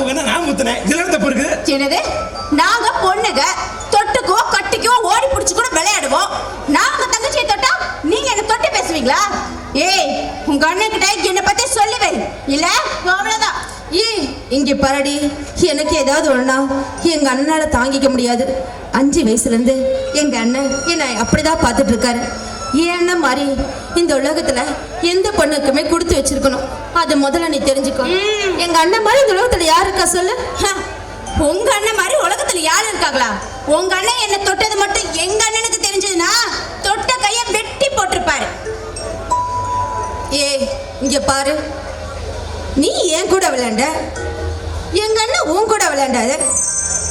அவங்க நான் முத்தினேன். இதுல தப்பு என்னது? நாங்க பொண்ணுங்க தொட்டுக்கோ கட்டிக்கோ ஓடி பிடிச்சு கூட விளையாடுவோம். நான் உங்க தங்கச்சியை தொட்டா நீங்க என்ன தொட்டு பேசுவீங்களா? ஏய் உங்க அண்ணன் கிட்ட என்ன பத்தி சொல்லுவேன். இல்ல? அவ்வளவுதான். ஏய் இங்க பரடி எனக்கு ஏதாவது ஒண்ணா எங்க அண்ணனால தாங்கிக்க முடியாது. அஞ்சு வயசுல இருந்து எங்க அண்ணன் என்னை அப்படிதான் பார்த்துட்டு இருக்காரு. அண்ணன் மாதிரி இந்த உலகத்துல எந்த பொண்ணுக்குமே கொடுத்து வச்சிருக்கணும். அது முதல்ல நீ தெரிஞ்சுக்கோ. எங்க அண்ணன் மாதிரி இந்த உலகத்துல யாரு இருக்கா சொல்லு? உங்க அண்ணன் மாதிரி உலகத்துல யாரு இருக்காங்களா? உங்க அண்ணன் என்ன தொட்டது மட்டும் எங்க அண்ணனுக்கு தெரிஞ்சதுன்னா தொட்ட கைய வெட்டி போட்டிருப்பாரு. ஏய் இங்க பாரு. நீ ஏன் கூட விளையாண்ட? எங்க அண்ணன் உன் கூட விளையாண்டாரு.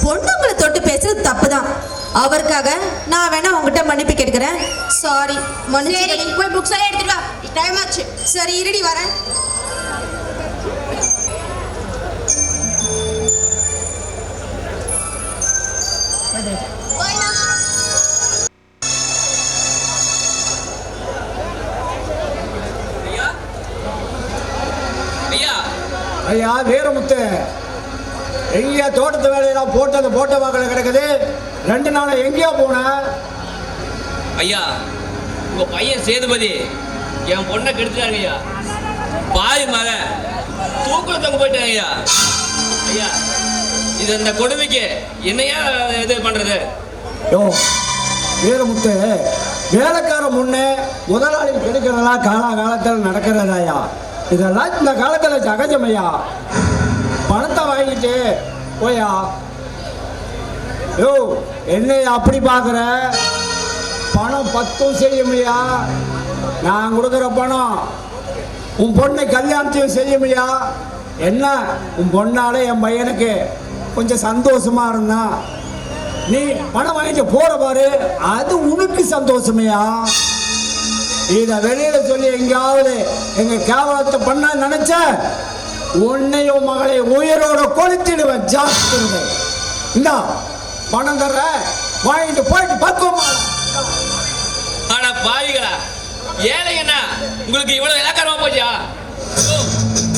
பொண்ணுங்களை தொட்டு பேசுறது தப்புதான். அவருக்காக நான் வேணா உங்ககிட்ட மன்னிப்பு கேட்கிறேன் சாரி சரி மன்னிச்சு போய் புக்ஸ் எல்லாம் எடுத்துட்டு வா. டைம் ஆச்சு. சரி இருடி வரேன். ஐயா ஐயா ஐயா வீரமுத்து எங்கேயா தோட்டத்து வேலையெல்லாம் போட்டது போட்ட வாக்கில் கிடக்குது? ரெண்டு நாள் எங்கேயா போன? ஐயா உங்க பையன் சேதுபதி என் பொண்ணை கெடுத்துட்டாங்க ஐயா. பாதி மகன். தூக்குல தொங்க போயிட்டாங்க ஐயா. ஐயா இது இந்த கொடுமைக்கு என்னையா இது பண்றது? யோ வீரமுத்து வேலைக்கார முன்னே முதலாளி கெடுக்கிறதெல்லாம் காலாகாலத்தில் நடக்கிறதாயா இதெல்லாம் இந்த காலத்தில் சகஜமையா பணத்தை வாங்கிட்டு போயா யோ என்ன அப்படி பார்க்குற? பணம் பத்தும் செய்யுமையா நான் கொடுக்குற பணம் உன் பொண்ணை கல்யாணத்தையும் செய்யுமையா என்ன? உன் பொண்ணால என் பையனுக்கு கொஞ்சம் சந்தோஷமா இருந்தான் நீ பணம் வாங்கிட்டு போற பாரு அது உனக்கு சந்தோஷமையா? இத வெளியில சொல்லி எங்கேயாவது எங்க கேவலத்தை பண்ண நினைச்ச உன்னையும் மகளை உயிரோட கொளுத்திடுவேன். ஜாஸ்தி இந்தா பணம் தர்ற வாங்கிட்டு போயிட்டு பக்குவமா. ஆனா பாவிகளா ஏழைங்கண்ணா உங்களுக்கு இவ்வளவு இலக்காரமா போச்சியா ஓ,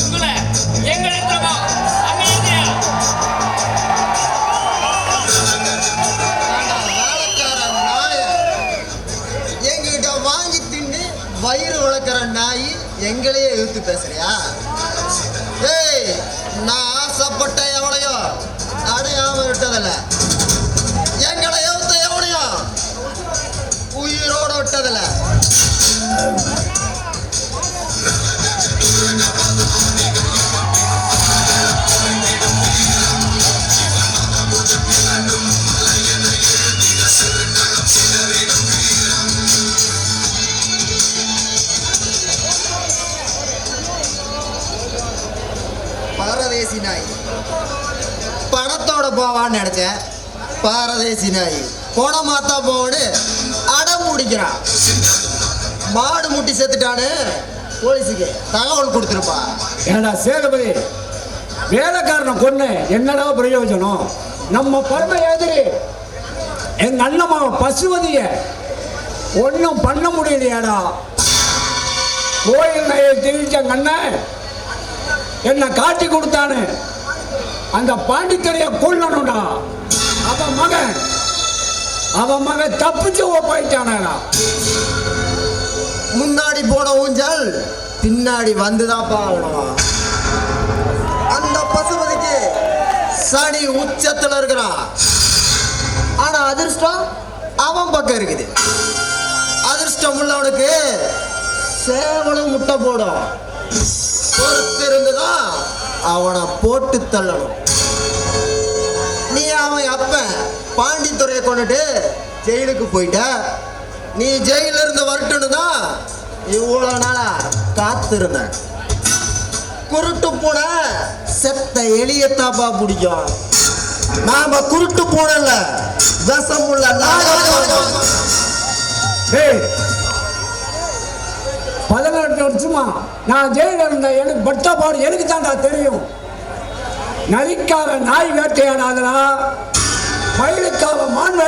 உங்களை எங்க நிறுத்தமோ வயிறு வளர்க்குற நாய் எங்களையே எதிர்த்து பேசுறியா? ஏய் நான் ஆசைப்பட்ட எவனையோ. அடையாம விட்டதில்ல. உயிரோட பாரதேசி நாய். பணத்தோட போவான்னு நினைச்சேன். பாரதேசி நாய். போட மாத்தா போடு. பிடிக்கிறான். மாடு முட்டி செத்துட்டான்னு போலீஸுக்கு தகவல் கொடுத்துருப்பா. ஏடா சேதுபதி வேலைக்காரனை கொண்டு என்னடா பிரயோஜனம்? நம்ம பரம எதிரி. எங்க அண்ணம்மா பசுவதிய ஒன்றும் பண்ண முடியலையாடா. கோயில் நகையை திரிச்ச அண்ணன் என்னை காட்டி கொடுத்தானு அந்த பாண்டித்துறைய கொள்ளணும்டா அவன் மகன் அவன் மகன் தப்பிச்சு போயிட்டானா முன்னாடி போன ஊஞ்சல் பின்னாடி வந்துதான் பாக்கணும் அந்த பசுபதிக்கு சனி உச்சத்துல இருக்கிறான் ஆனா அதிர்ஷ்டம் அவன் பக்கம் இருக்குது. அதிர்ஷ்டம் உள்ளவனுக்கு சேவலும் முட்டை போடும். பொறுத்திருந்துதான் அவனை போட்டு தள்ளணும். நீ அவன் அப்ப பாண்டித்துறையை கொண்டுட்டு ஜெயிலுக்கு போயிட்ட? நீ ஜெயில இருந்து வரட்டுன்னு தான் இவ்வளோ நாளா காத்திருந்தேன் குருட்டு பூனை செத்த எலியத்தாப்பா பிடிக்கும். நாம குருட்டு பூனைல விஷம் உள்ள டேய் பதினெட்டு வருஷமா நான் ஜெயில இருந்த எனக்கு பட்டா பாடு எனக்கு தான்டா தெரியும். நரிக்கார நாய் வேட்டையாடாதடா. பயிலுக்காக மான்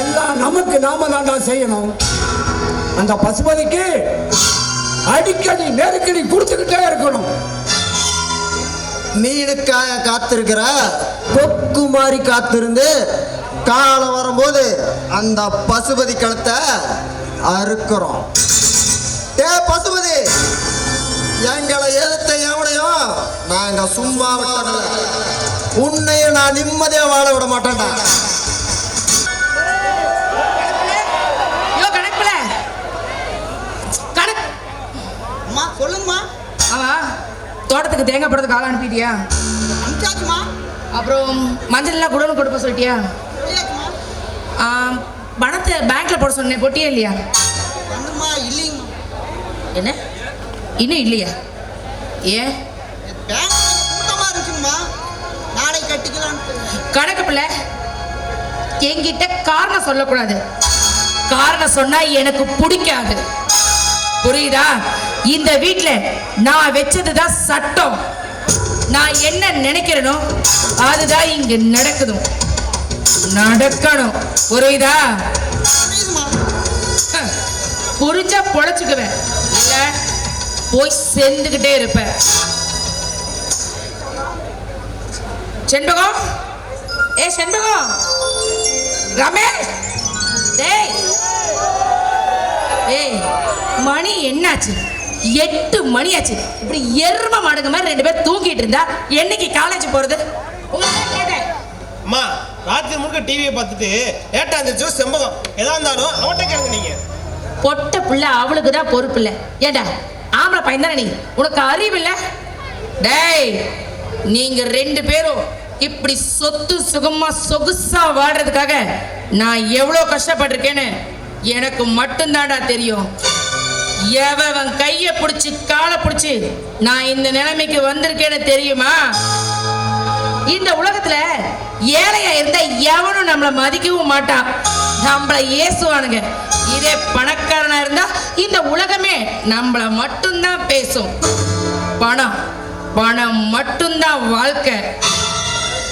எல்லாம் நமக்கு நாம தான்டா செய்யணும். அந்த பசுபதிக்கு அடிக்கடி நெருக்கடி கொடுத்துக்கிட்டே இருக்கணும். மீனுக்காக காத்திருக்கிற கொக்கு மாதிரி காத்திருந்து காலம் வரும்போது அந்த பசுபதி கழுத்தை அறுக்கிறோம். டே பசுபதி எங்களை எதிர்த்த நாங்க சும்மா விட்டதில்ல உன்னையும் நான் நிம்மதியா வாழ விட மாட்டேன்டா. சொல்லுங்கம்மா. ஆமா தோட்டத்துக்கு தேங்காய் போடுறதுக்கு ஆள் அனுப்பிட்டியா? அனுப்பிச்சாச்சுமா அப்புறம் மஞ்சள் எல்லாம் குடோனு கொடுப்ப சொல்லிட்டியா பணத்தை பேங்க்ல போட சொன்னேன் போட்டியா இல்லையா? இல்லைங்கம்மா. என்ன? இன்னும் இல்லையா? ஏன்? என்கிட்ட காரணம் சொல்லக்கூடாது. காரணம் சொன்னா எனக்கு பிடிக்காது. புரியுதா? இந்த வீட்டில் நான் வச்சதுதான் சட்டம். நான் என்ன நினைக்கிறேனோ அதுதான் இங்க நடக்குதும். நடக்கணும். புரியுதா? புரிஞ்சா பொழைச்சுக்குவேன். இல்ல போய் சேர்ந்துகிட்டே இருப்பேன். செண்பகம்? ஏ செண்பகம்? ரமேஷ்! டேய்! ஏய் மணி என்னாச்சு? எட்டு மணி ஆச்சு இப்படி எரும மாடுங்க மாதிரி ரெண்டு பேர் தூங்கிட்டு இருந்தா என்னைக்கு காலேஜ் போறது. அம்மா ராத்திரி முழுக்க டிவியை பார்த்துட்டு லேட்டா இருந்துச்சு செம்பகம். எதா இருந்தாலும் அவன்கிட்ட கேளுங்க நீங்க. பொட்ட புள்ள அவளுக்கு தான் பொறுப்பு இல்ல. ஏடா ஆம்பளை பையன் தானே நீ? உனக்கு அறிவு இல்ல? டேய் நீங்க ரெண்டு பேரும் இப்படி சொத்து சுகமா சொகுசா வாடுறதுக்காக நான் எவ்வளோ கஷ்டப்பட்டிருக்கேன்னு எனக்கு மட்டும்தான்டா தெரியும். எவன் கையை பிடிச்சி காலை பிடிச்சி நான் இந்த நிலைமைக்கு வந்திருக்கேன்னு தெரியுமா? இந்த உலகத்துல ஏழையா இருந்தா எவனும் நம்மளை மதிக்கவும் மாட்டான். நம்மள ஏசுவானுங்க. இதே பணக்காரனா இருந்தா இந்த உலகமே நம்மள மட்டும்தான் பேசும். பணம் பணம் மட்டும்தான் வாழ்க்கை.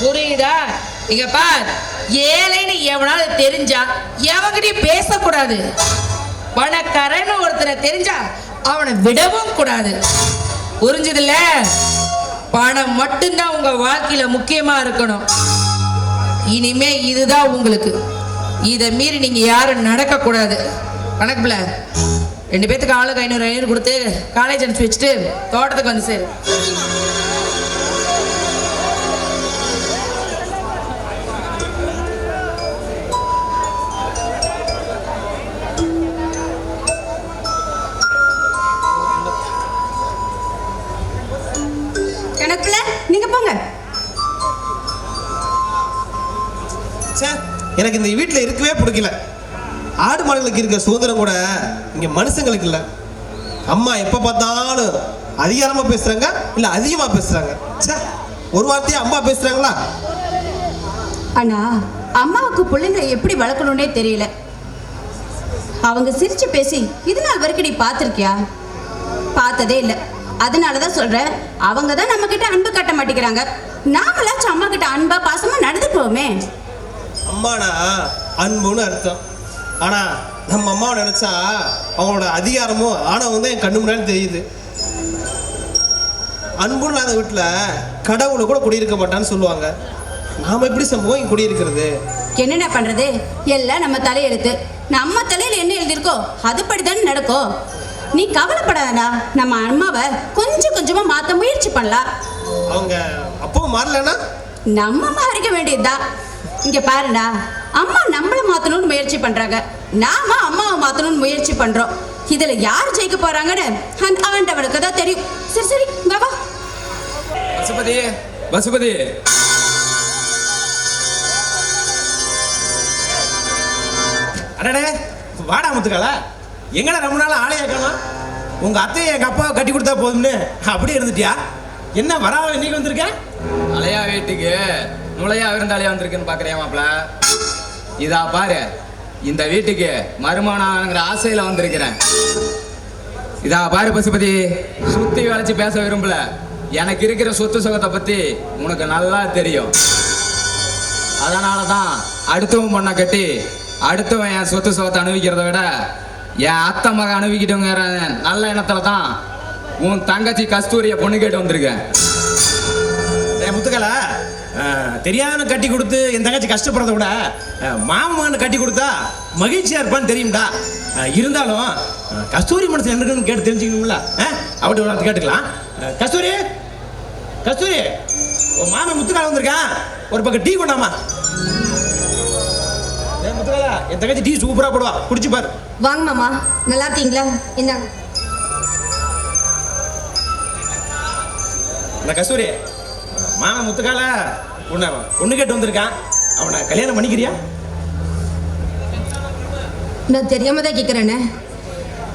புரியுதா? இங்க பார் ஏழைன்னு எவனால தெரிஞ்சா எவங்கிட்டயும் பேசக்கூடாது. பணக்காரன்னு ஒருத்தரை தெரிஞ்சா அவனை விடவும் கூடாது. புரிஞ்சதுல்ல? பணம் மட்டும்தான் உங்க வாழ்க்கையில முக்கியமா இருக்கணும். இனிமே இதுதான் உங்களுக்கு. இதை மீறி நீங்க யாரும் நடக்க கூடாது கணக்குல ரெண்டு பேத்துக்கு ஆளுக்கு ஐநூறு ஐநூறு கொடுத்து காலேஜ் அனுப்பிச்சு வச்சுட்டு தோட்டத்துக்கு வந்து சேரு. எனக்கு இந்த வீட்டில் இருக்கவே பிடிக்கல. ஆடு மாடுகளுக்கு இருக்க சுதந்திரம் கூட இங்கே மனுஷங்களுக்கு இல்லை. அம்மா எப்போ பார்த்தாலும் அதிகாரமாக பேசுகிறாங்க இல்லை அதிகமாக பேசுகிறாங்க ச்சே ஒரு வார்த்தையே அம்மா பேசுகிறாங்களா அண்ணா அம்மாவுக்கு பிள்ளைங்களை எப்படி வளர்க்கணும்னே தெரியல. அவங்க சிரிச்சு பேசி இது நாள் வரைக்கும் நீ பார்த்துருக்கியா? பார்த்ததே இல்லை. அதனால தான் சொல்கிறேன் அவங்க தான் நம்மக்கிட்ட அன்பு காட்ட மாட்டேங்கிறாங்க. நாமளாச்சும் அம்மா கிட்ட அன்பா பாசமா நடந்துக்குவோமே. அம்மானா அன்புன்னு அர்த்தம். ஆனா நம்ம அம்மாவை நினைச்சா அவங்களோட அதிகாரமும் ஆணவம் தான் என் கண்ணு முன்னாடி தெரியுது. அன்பு இல்லாத வீட்டில் கடவுளை கூட குடியிருக்க மாட்டான்னு சொல்லுவாங்க. நாம எப்படி சம்பவம் குடியிருக்கிறது? என்னென்ன பண்றது? எல்லாம் நம்ம தலையெழுத்து. நம்ம தலையில என்ன எழுதியிருக்கோ அதுபடி தானே நடக்கும். நீ கவலைப்படாதடா. நம்ம அம்மாவை கொஞ்சம் கொஞ்சமா மாத்த முயற்சி பண்ணலாம். அவங்க அப்பவும் மாறலன்னா? நம்ம மாறிக்க வேண்டியதுதான். இங்க பாருடா. அம்மா நம்மள மாத்தணும்னு முயற்சி பண்றாங்க. நாம அம்மாவை மாத்தணும்னு முயற்சி பண்றோம். இதுல யார் ஜெயிக்க போறாங்கன்னு அந்த ஆண்டவனுக்கு தான் தெரியும். சரி சரி வா. பசுபதி பசுபதி அடடே வாடா முத்துக்கால எங்கடா ரொம்ப நாள் ஆளையா காணோம் உங்க அத்தையை எங்க அப்பாவை கட்டி கொடுத்தா போதும்னு. அப்படியே இருந்துட்டியா? என்ன வராம இன்னைக்கு வந்திருக்க? அலையா வீட்டுக்கு. முளையா விருந்தாளியா வந்திருக்குன்னு பாக்குறியா இதா பாரு இந்த வீட்டுக்கு மருமானாங்கிற ஆசையில வந்திருக்கிறேன். இதா பாரு பசுபதி சுத்தி வளைச்சு பேச விரும்பல. எனக்கு இருக்கிற சொத்து சுகத்தை பத்தி உனக்கு நல்லா தெரியும். அதனால தான் அடுத்தவன் பொண்ணை கட்டி அடுத்தவன் என் சொத்து சுகத்தை அனுபவிக்கிறத விட என் அத்தை மக அனுபவிக்கிட்டவங்கிற நல்ல எண்ணத்துல தான் உன் தங்கச்சி கஸ்தூரிய பொண்ணு கேட்டு வந்திருக்கேன். முத்துக்கலை. தெரியாம கட்டி கொடுத்து என் தங்கச்சி கஷ்டப்படுறத விட மாமன் கட்டி கொடுத்தா மகிழ்ச்சியா இருப்பான்னு தெரியும்டா. இருந்தாலும் கஸ்தூரி மனசு என்ன இருக்குன்னு கேட்டு தெரிஞ்சுக்கணும்ல? அவட்ட ஒரு கேட்டுக்கலாம். கஸ்தூரி கஸ்தூரி உன் மாமன் முத்துக்கால வந்திருக்கான் ஒரு பக்கம் டீ கொண்டாமா? முத்துக்கால என் தங்கச்சி டீ சூப்பரா போடுவா. குடிச்சு பாரு. வாங்க மாமா நல்லா இருக்கீங்களா? இந்தாங்க. இந்த கஸ்தூரி மாமன் முத்துக்கால உன்னை பொண்ணு கேட்டு வந்திருக்கான். அவனை கல்யாணம் பண்ணிக்கிறியா? நான் தெரியாம தான் கேட்குறேனே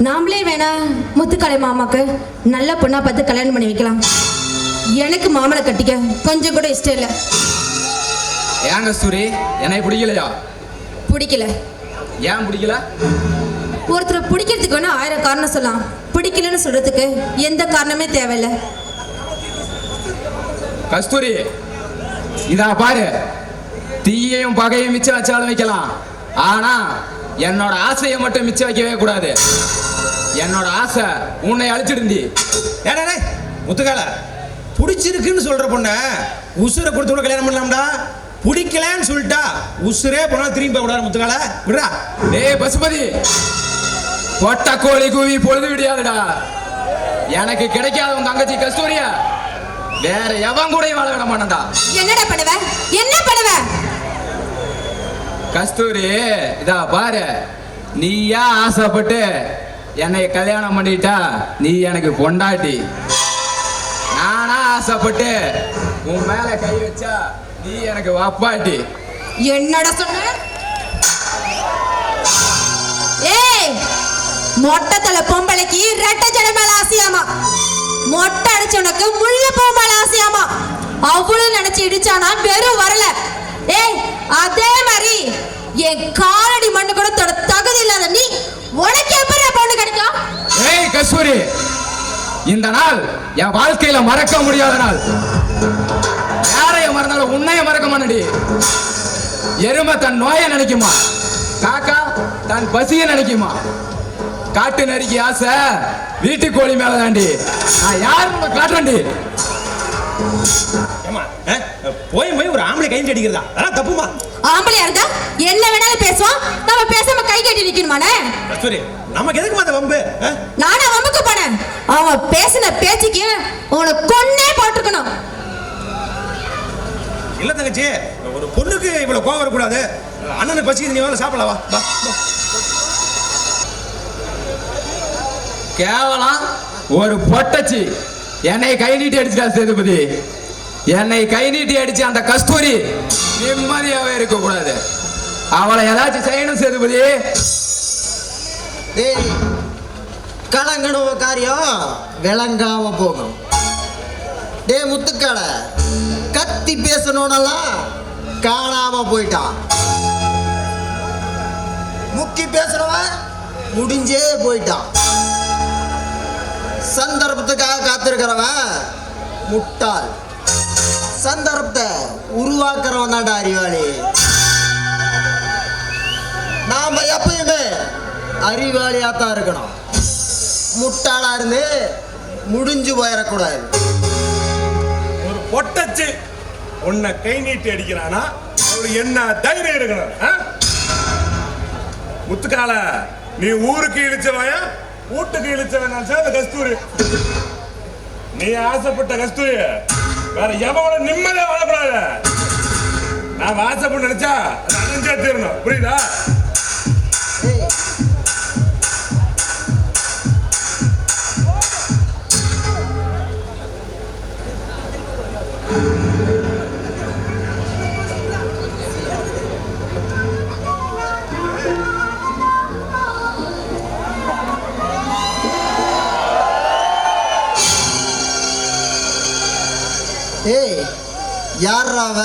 நாமளே வேணா முத்துக்கலை மாமாக்கு நல்ல பொண்ணா பார்த்து கல்யாணம் பண்ணி வைக்கலாம். எனக்கு மாமனை கட்டிக்க கொஞ்சம் கூட இஷ்டம் இல்லை. ஏன் கஸ்தூரி என்னை பிடிக்கலையா? பிடிக்கல. ஏன் பிடிக்கல? ஒருத்தரை பிடிக்கிறதுக்கு வேணா ஆயிரம் காரணம் சொல்லலாம். பிடிக்கலன்னு சொல்றதுக்கு எந்த காரணமே தேவையில்லை. கஸ்தூரி இதா பாரு. தீயையும் பகையும் மிச்சம் வச்சாலும் வைக்கலாம். ஆனா என்னோட ஆசையை மட்டும் மிச்சம் வைக்கவே கூடாது. என்னோட ஆசை உன்னை அழிச்சிருந்தி ஏடா முத்துக்கால பிடிச்சிருக்குன்னு சொல்ற பொண்ண உசுரை கொடுத்து கூட கல்யாணம் பண்ணலாம்டா. பிடிக்கலன்னு சொல்லிட்டா உசுரே போனா திரும்பி போக கூடாது முத்துக்கால. விடுறா. டேய் பசுபதி பொட்ட கோழி கூவி பொழுது விடியாதுடா. எனக்கு கிடைக்காத உன் தங்கச்சி கஸ்தூரியா? வேற எவன் கூடயும் வாழ விட மாட்டேன்டா? என்னடா பண்ணுவ? என்ன பண்ணுவ? கஸ்தூரி இதா பாரு. நீயா ஆசைப்பட்டு என்னை கல்யாணம் பண்ணிட்டா நீ எனக்கு பொண்டாட்டி. நானா ஆசைப்பட்டு உன் மேல கை வச்சா நீ எனக்கு வப்பாட்டி. என்னடா சொன்ன? ஏய் மொட்டை தலை பொம்பளைக்கு ரெட்டை ஜட மேல ஆசையாமா? மொட்டை அடிச்சவனுக்கு முள்ள பூ மேல ஆசையாமா? அவ்வளவு நினைச்சு இடிச்சானா வெறும் வரல. ஏய் அதே மாதிரி என் காலடி மண்ணு கூட தொட தகுதி இல்லாத நீ உனக்கு எப்படி பொண்ணு கிடைக்கும்? ஏய் கஸ்தூரி இந்த நாள் என் வாழ்க்கையில மறக்க முடியாத நாள். யாரையும் மறந்தாலும் உன்னைய மறக்க மாட்டடி எருமை தன் நோயை நினைக்குமா? காக்கா தன் பசியை நினைக்குமா? காட்டு நரிக்கு ஆசை. வீட்டு கோழி மேல தாண்டி நான் யாருன்னு காட்டுறேன்டி ஏமா போய் போய் ஒரு ஆம்பளை கையில் அடிக்கிறதா? அதான் தப்புமா? ஆம்பளையா இருந்தா என்ன வேணாலும் பேசுவான். நம்ம பேசாம கை கட்டி நிக்கணுமானே கஸ்தூரி நமக்கு எதுக்குமா அந்த வம்பு? நானா வம்புக்கு போனேன். அவன் பேசின பேச்சுக்கு உன கொன்னே போட்டிருக்கணும். இல்ல தங்கச்சி ஒரு பொண்ணுக்கு இவ்வளவு கோவம் வரக்கூடாது. அண்ணனுக்கு பசிக்குது நீ வேலை சாப்பிடலாம் வா வா, வா. கேவலம் ஒரு பொட்டச்சி. என்னை கை நீட்டி அடிச்சிட்டா சேதுபதி. என்னை கை நீட்டி அடிச்சு அந்த கஸ்தூரி நிம்மதியாவே இருக்க கூடாது அவளை ஏதாச்சும் செய்யணும் சேதுபதி. டேய் காரியம் விளங்காம போகும் டே முத்துக்கால கத்தி பேசணும்னெல்லாம் காணாம போயிட்டான் முக்கி பேசுறவன் முடிஞ்சே போயிட்டான் சந்தர்ப்பத்துக்காக காத்திருக்கிறவன் முட்டாள். சந்தர்ப்பத்தை உருவாக்குறவன் தான்டா அறிவாளி. நாம எப்பயுமே அறிவாளியா தான் இருக்கணும். முட்டாளா இருந்து முடிஞ்சு போயிடக்கூடாது. ஒரு பொட்டச்சு உன்னை கை நீட்டி அடிக்கிறானா? அவரு என்ன தைரியம் இருக்கணும் முத்துக்கால நீ ஊருக்கு இழிச்சவன் வீட்டுக்கு இழுச்சவன் நினைச்சா அந்த கஸ்தூரி. நீ ஆசைப்பட்ட கஸ்தூரி வேற எவனோட நிம்மதியா வாழக்கூடாது? நான் ஆசைப்பட்டு நினைச்சா அது தீரணும். புரியுதா? ஏய் யார் ராவ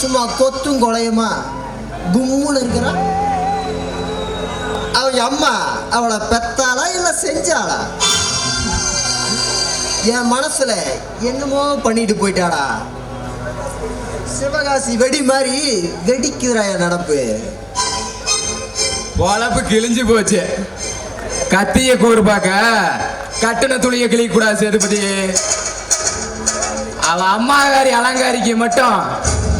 சும்மா கொத்தும் கொலையுமா? கும்முன்னு இருக்கிறா அவங்க அம்மா அவளை பெத்தாளா இல்ல செஞ்சாளா? என் மனசுல என்னமோ பண்ணிட்டு போயிட்டாடா. சிவகாசி வெடி மாதிரி வெடிக்குதுடா என் நடப்பு. பொழப்பு கிழிஞ்சு போச்சு. கத்திய கூறு பார்க்க கட்டின துணியை கிழிக்கூடாது சேதுபதி அவ அம்மாகாரி அலங்காரிக்கு மட்டும்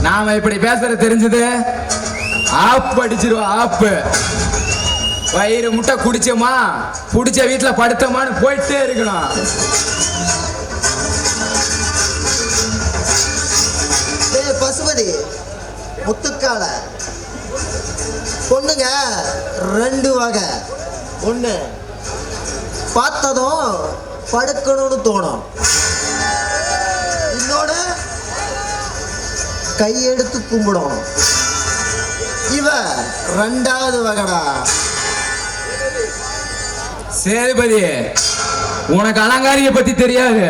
நாம இப்படி பேசுற தெரிஞ்சது? ஆப்பு அடிச்சிருவோம் ஆப்பு வயிறு முட்டை குடிச்சோமா? குடிச்ச வீட்டுல படுத்தோமான்னு போயிட்டே இருக்கணும். பசுபதி முத்துக்கால பொண்ணுங்க ரெண்டு வகை. ஒன்று பார்த்ததும் படுக்கணும்னு தோணும். கையெடுத்து கும்பிடும் இவ ரெண்டாவது வகைடா. சேதுபதி உனக்கு அலங்காரிய பத்தி தெரியாது.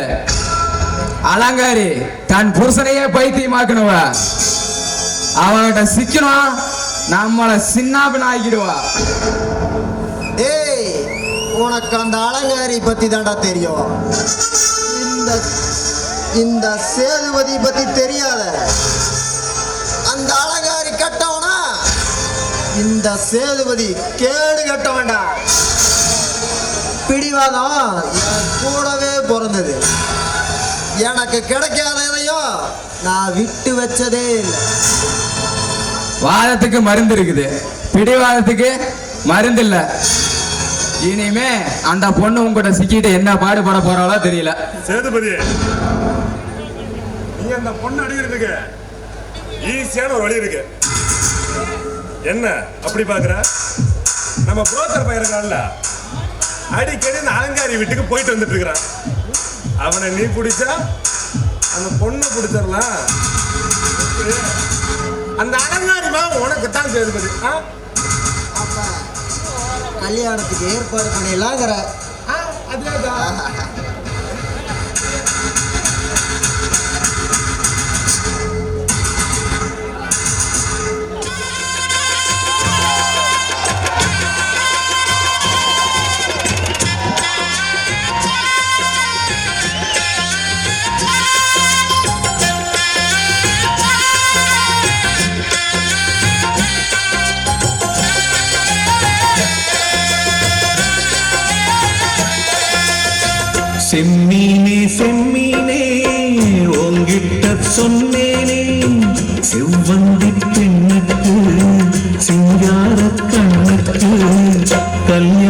அலங்காரி தன் புருஷனையே பைத்தியமாக்கணுவ அவன்கிட்ட சிக்கணும் நம்மள சின்னாபின் ஆக்கிடுவா டேய் உனக்கு அந்த அலங்காரி பத்தி தான்டா தெரியும். இந்த இந்த சேதுபதி பத்தி தெரியாத. இந்த சேதுபதி கேடு கட்ட வேண்டாம். பிடிவாதம் கூடவே பிறந்தது. எனக்கு கிடைக்காத எதையும் நான் விட்டு வச்சதே இல்லை. வாதத்துக்கு மருந்து இருக்குது. பிடிவாதத்துக்கு மருந்து இல்ல. இனிமே அந்த பொண்ணு உங்ககிட்ட சிக்கிட்டு என்ன பாடுபட போறாளோ தெரியல. சேதுபதி நீ அந்த பொண்ணு அடிக்கிறதுக்கு ஈஸியான ஒரு வழி இருக்கு. என்ன அப்படி பாக்குற? நம்ம புரோக்கர் பையன் இருக்கான்ல. அடிக்கடி இந்த அலங்காரி வீட்டுக்கு போயிட்டு வந்துட்டு இருக்கிறான். அவனை நீ பிடிச்சா அந்த பொண்ணை பிடிச்சிடலாம்? அந்த அலங்காரிமா உனக்கு தான் சேதுபதி. கல்யாணத்துக்கு ஏற்பாடு பண்ணிடலாங்கிற. அதேதான் செம்மீனே செம்மீனே உங்கிட்ட சொன்னேனே. செவ்வந்தி பெண்ணுக்கு சிங்கார கண்ணுக்கு கல்யாணம்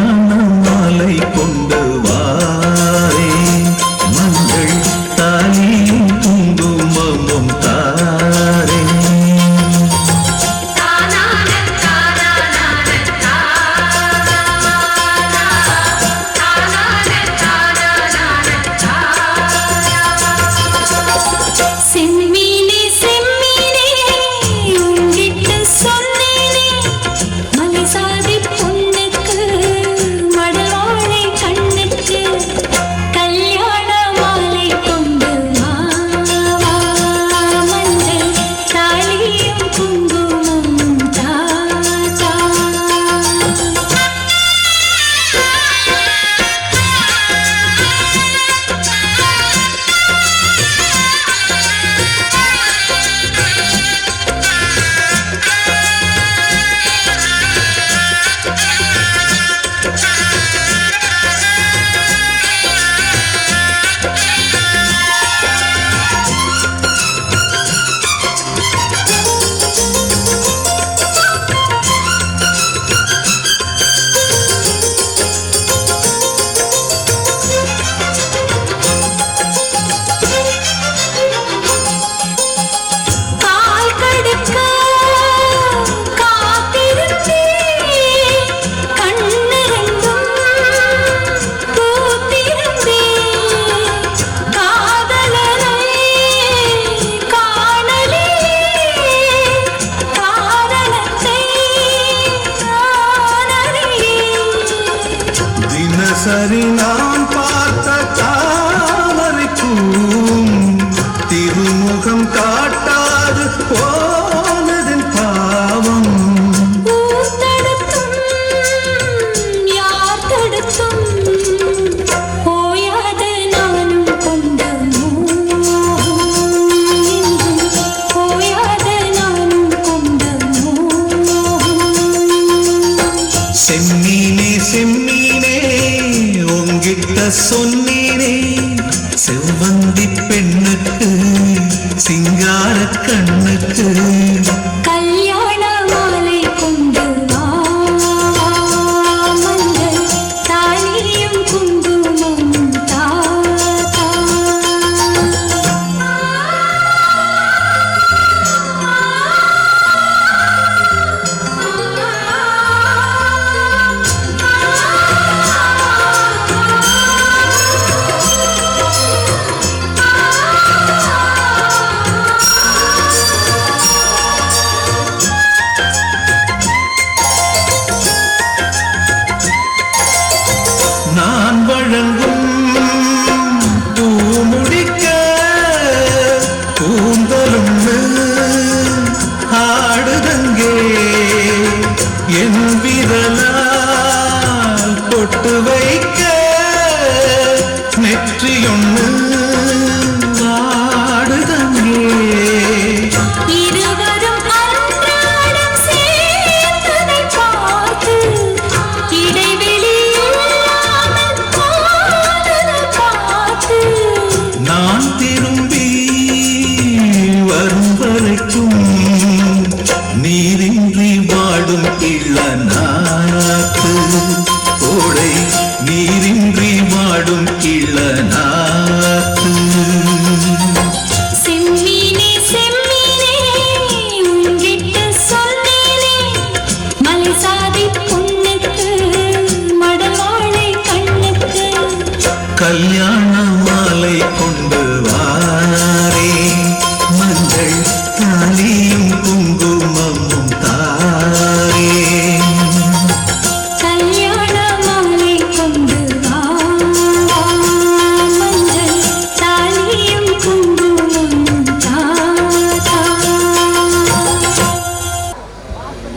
கல்யாண மாலை கொண்டு வாரே. மஞ்சள் தாலியும் குங்குமமும் தாரே. கல்யாண மாலை கொண்டு மஞ்சள் தாலியும்.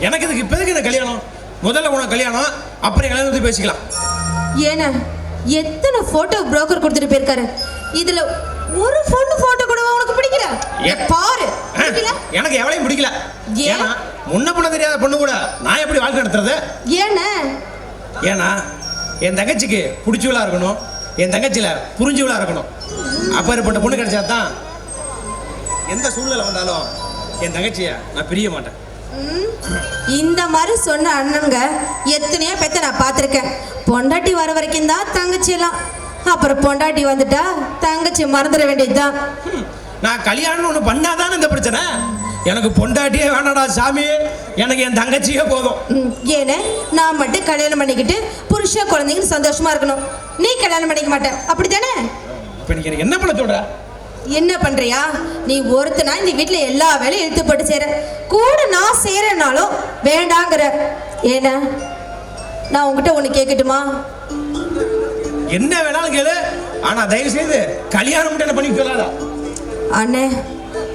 எனக்கு இதுக்கு இப்போதைக்கு இந்த கல்யாணம்? முதல்ல உனக்கு கல்யாணம் அப்புறம் கல்யாணம் பத்தி பேசிக்கலாம். ஏன்னா எத்தனை போட்டோ புரோக்கர் கொடுத்துட்டு போயிருக்காரு? இதுல ஒரு பொண்ணு போட்டோ கூட உனக்கு பிடிக்கல? ஏ- பாரு. எனக்கு எவளையும் பிடிக்கல. ஏன்? ஏன்னா முன்ன பண்ண தெரியாத பொண்ணு கூட நான் எப்படி வாழ்க்கை நடத்துறது? ஏன்னா? ஏன்னா என் தங்கச்சிக்கு பிடிச்சவளா இருக்கணும். என் தங்கச்சியில புரிஞ்சவளா இருக்கணும். அப்பேற்பட்ட பொண்ணு கிடைச்சா தான் எந்த சூழ்நிலை வந்தாலும் என் தங்கச்சிய நான் பிரிய மாட்டேன். இந்த மாதிரி சொன்ன அண்ணனுங்க எத்தனையோ பெத்த நான் பார்த்துருக்கேன். பொண்டாட்டி வர வரைக்கும் தான் தங்கச்சி எல்லாம். அப்புறம் பொண்டாட்டி வந்துட்டா தங்கச்சி மறந்துட வேண்டியதுதான். நான் கல்யாணம் ஒன்று பண்ணாதானே இந்த பிரச்சனை? எனக்கு பொண்டாட்டியே வேணாடா சாமி. எனக்கு என் தங்கச்சியே போதும். ஏன்னா நான் மட்டும் கல்யாணம் பண்ணிக்கிட்டு புருஷன் குழந்தைங்க சந்தோஷமா இருக்கணும். நீ கல்யாணம் பண்ணிக்க மாட்ட. அப்படித்தானே? இப்போ நீ எனக்கு என்ன பண்ண சொல்ற? என்ன பண்றியா? நீ ஒருத்தனா இந்த வீட்ல எல்லா வேலையும் இழுத்து போட்டு செய்ற கூட நான் செய்யறனாலும் வேண்டாங்கிற. ஏன்னா நான் உங்ககிட்ட ஒண்ணு கேட்கட்டுமா என்ன வேணாலும் கேளு. ஆனா தயவு செய்து கல்யாணம் மட்டும் என்ன பண்ணி சொல்லாதா. அண்ணே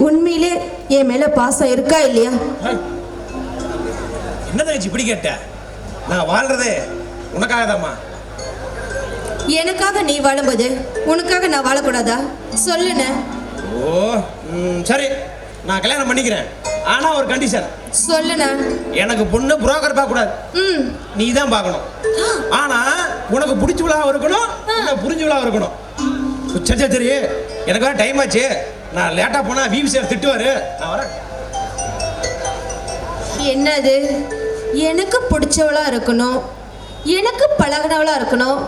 உண்மையிலே என் மேல பாசம் இருக்கா இல்லையா? என்ன தங்கச்சி இப்படி கேட்ட? நான் வாழ்றதே உனக்காகதாம்மா. எனக்காக நீ வாழும்போது உனக்காக நான் வாழக்கூடாதா? சொல்லுண்ணே. ஓ சரி. நான் கல்யாணம் பண்ணிக்கிறேன். ஆனா ஒரு கண்டிஷன் சொல்லுண்ணே. எனக்கு பொண்ணு புரோக்கர் பார்க்க கூடாது. ம். நீ தான் பார்க்கணும் ஆனா உனக்கு பிடிச்சவளாக இருக்கணும்? புரிஞ்சவளாக இருக்கணும். சரி சரி சரி. எனக்கு வேற டைம் ஆச்சு. நான் லேட்டாக போனா விவி சார் திட்டுவாரு. நான் வரேன். என்னது? எனக்கு பிடிச்சவளா இருக்கணும். எனக்கு பழகினவளா இருக்கணும்.